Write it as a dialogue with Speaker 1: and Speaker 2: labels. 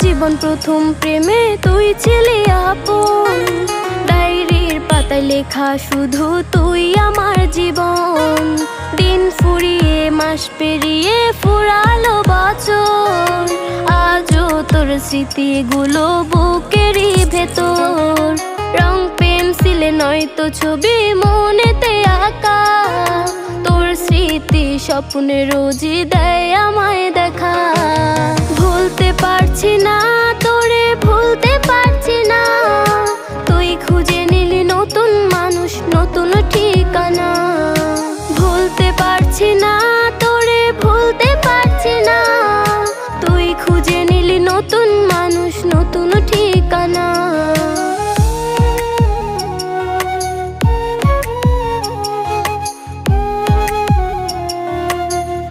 Speaker 1: জীবন প্রথম প্রেমে তুই ছিলি আপন। ডায়েরির পাতায় লেখা শুধু তুই আমার জীবন। দিন ফুরিয়ে, মাস পেরিয়ে ফুরালো বছর। আজও তোর স্মৃতিগুলো বুকেরই ভেতর। রং, পেন্সিলে নয়তো ছবি মনেতে আঁকা। তোর স্মৃতি স্বপ্নে রোজই দেয় আমায় দেখা। পারছি না, তোরে ভুলতে পারছি না। তুই খুঁজে নিলি নতুন মানুষ, নতুন ঠিকানা। ভুলতে পারছি না, তোরে ভুলতে পারছি না। তুই খুঁজে নিলি নতুন মানুষ, নতুন ঠিকানা।